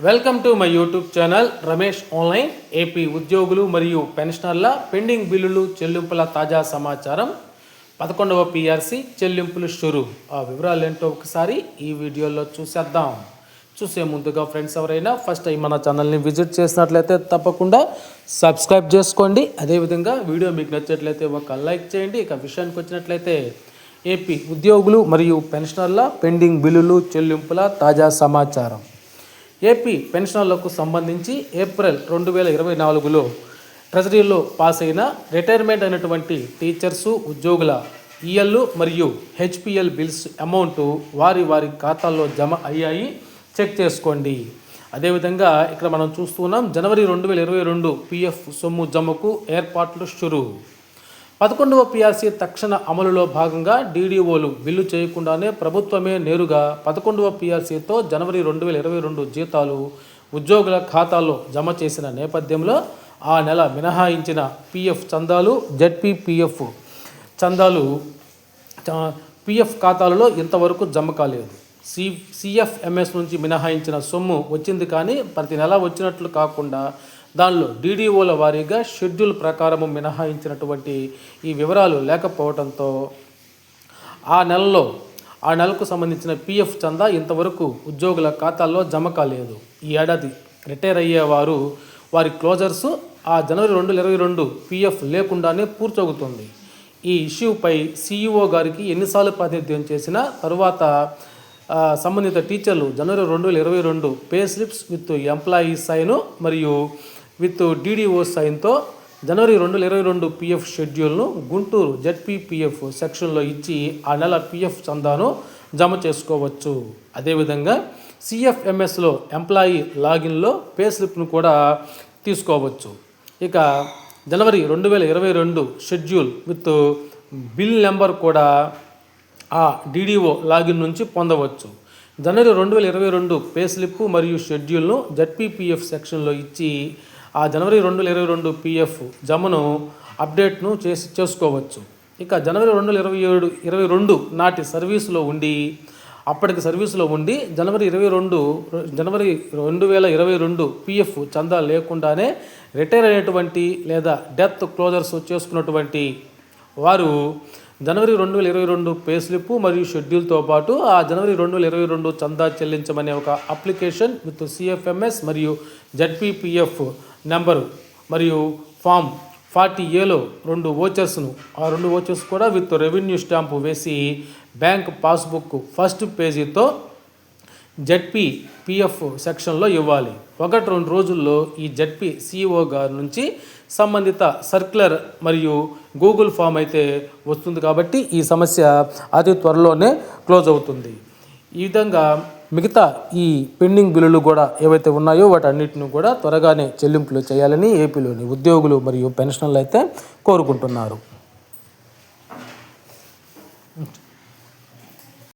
Welcome to my YouTube channel Ramesh online AP ఉద్యోగులు మరియు పెన్షనర్ల pending బిల్లులు చెల్లింపుల తాజా సమాచారం. పదకొండవ పిఆర్సి చెల్లింపులు షురు. ఆ వివరాలు ఏంటో ఒకసారి ఈ వీడియోలో చూసేద్దాం. చూసే ముందుగా ఫ్రెండ్స్ ఎవరైనా ఫస్ట్ టైం మన ఛానల్ని విజిట్ చేసినట్లయితే తప్పకుండా సబ్స్క్రైబ్ చేసుకోండి. అదేవిధంగా వీడియో మీకు నచ్చినట్లయితే ఒక లైక్ చేయండి. ఇక విషయానికి వచ్చినట్లయితే ఏపీ ఉద్యోగులు మరియు పెన్షనర్ల పెండింగ్ బిల్లులు చెల్లింపుల తాజా సమాచారం. ఏపీ పెన్షనర్లకు సంబంధించి ఏప్రిల్ రెండు వేల ఇరవై నాలుగులో ట్రెజరీలో పాస్ అయిన రిటైర్మెంట్ అయినటువంటి టీచర్సు ఉద్యోగుల ఈఎల్ మరియు హెచ్పిఎల్ బిల్స్ అమౌంట్ వారి వారి ఖాతాల్లో జమ అయ్యాయి. చెక్ చేసుకోండి. అదేవిధంగా ఇక్కడ మనం చూస్తున్నాం జనవరి రెండు వేల ఇరవై రెండు పిఎఫ్ సొమ్ము జమకు ఏర్పాట్లు షురు. పదకొండవ పిఆర్సీ తక్షణ అమలులో భాగంగా డీడీఓలు బిల్లు చేయకుండానే ప్రభుత్వమే నేరుగా పదకొండవ పిఆర్సీతో జనవరి రెండు వేల ఇరవై రెండు జీతాలు ఉద్యోగుల ఖాతాల్లో జమ చేసిన నేపథ్యంలో ఆ నెల మినహాయించిన పిఎఫ్ చందాలు జెడ్పీపీఎఫ్ చందాలు చ- పిఎఫ్ ఖాతాలలో ఇంతవరకు జమ కాలేదు. సి సిఎఫ్ఎంఎస్ నుంచి మినహాయించిన సొమ్ము వచ్చింది కానీ ప్రతి నెల వచ్చినట్లు కాకుండా దానిలో డీడీఓల వారీగా షెడ్యూల్ ప్రకారము మినహాయించినటువంటి ఈ వివరాలు లేకపోవడంతో ఆ నెలలో ఆ నెలకు సంబంధించిన పిఎఫ్ చందా ఇంతవరకు ఉద్యోగుల ఖాతాల్లో జమ కాలేదు. ఈ ఏడాది రిటైర్ అయ్యేవారు వారి క్లోజర్స్ ఆ జనవరి రెండు ఇరవై రెండు పిఎఫ్ లేకుండానే పూర్తవుతుంది ఈ ఇష్యూపై సీఈఓ గారికి ఎన్నిసార్లు ప్రాతినిధ్యం చేసినా తరువాత సంబంధిత టీచర్లు జనవరి రెండు వేల ఇరవై రెండు pay slips with employee sign మరియు విత్ డీడీఓ సైన్తో జనవరి రెండు వేల ఇరవై రెండు పిఎఫ్ షెడ్యూల్ను గుంటూరు జెడ్పీపీఎఫ్ సెక్షన్లో ఇచ్చి ఆ నెల పిఎఫ్ చందాను జమ చేసుకోవచ్చు. అదేవిధంగా సిఎఫ్ఎంఎస్లో ఎంప్లాయీ లాగిన్లో పే స్లిప్ను కూడా తీసుకోవచ్చు. ఇక జనవరి రెండు వేల ఇరవై రెండు షెడ్యూల్ విత్ బిల్ నెంబర్ కూడా ఆ డీడీఓ లాగిన్ నుంచి పొందవచ్చు. జనవరి రెండు వేల ఇరవై రెండు పే స్లిప్ మరియు షెడ్యూల్ను జడ్పీపీఎఫ్ సెక్షన్లో ఇచ్చి ఆ జనవరి రెండు వేల ఇరవై రెండు పిఎఫ్ జమను అప్డేట్ను చేసి చేసుకోవచ్చు. ఇక జనవరి రెండు వేల ఇరవై ఏడు ఇరవై రెండు నాటి సర్వీసులో ఉండి అప్పటికి సర్వీసులో ఉండి జనవరి ఇరవై రెండు జనవరి రెండు వేల ఇరవై రెండు పిఎఫ్ చందా లేకుండానే రిటైర్ అయినటువంటి లేదా డెత్ క్లోజర్స్ చేసుకున్నటువంటి వారు జనవరి రెండు వేల ఇరవై రెండు పే స్లిప్ మరియు షెడ్యూల్తో పాటు ఆ జనవరి రెండు వేల ఇరవై రెండు చందా చెల్లించమనే ఒక అప్లికేషన్ విత్ సిఎఫ్ఎంఎస్ మరియు జడ్పీపీఎఫ్ నెంబరు మరియు ఫామ్ ఫార్టీ ఏలో రెండు ఓచర్స్ను ఆ రెండు ఓచర్స్ కూడా విత్ రెవెన్యూ స్టాంపు వేసి బ్యాంక్ పాస్బుక్ ఫస్ట్ పేజీతో జడ్పీ పిఎఫ్ సెక్షన్లో ఇవ్వాలి. ఒకటి రెండు రోజుల్లో ఈ జడ్పీ సిఇఓ గారి నుంచి సంబంధిత సర్క్యులర్ మరియు గూగుల్ ఫామ్ అయితే వస్తుంది కాబట్టి ఈ సమస్య అతి త్వరలోనే క్లోజ్ అవుతుంది. ఈ విధంగా మిగతా ఈ పెండింగ్ బిల్లులు కూడా ఏవైతే ఉన్నాయో వాటన్నిటిని కూడా త్వరగానే చెల్లింపులు చేయాలని ఏపీలోని ఉద్యోగులు మరియు పెన్షనర్లు అయితే కోరుకుంటున్నారు.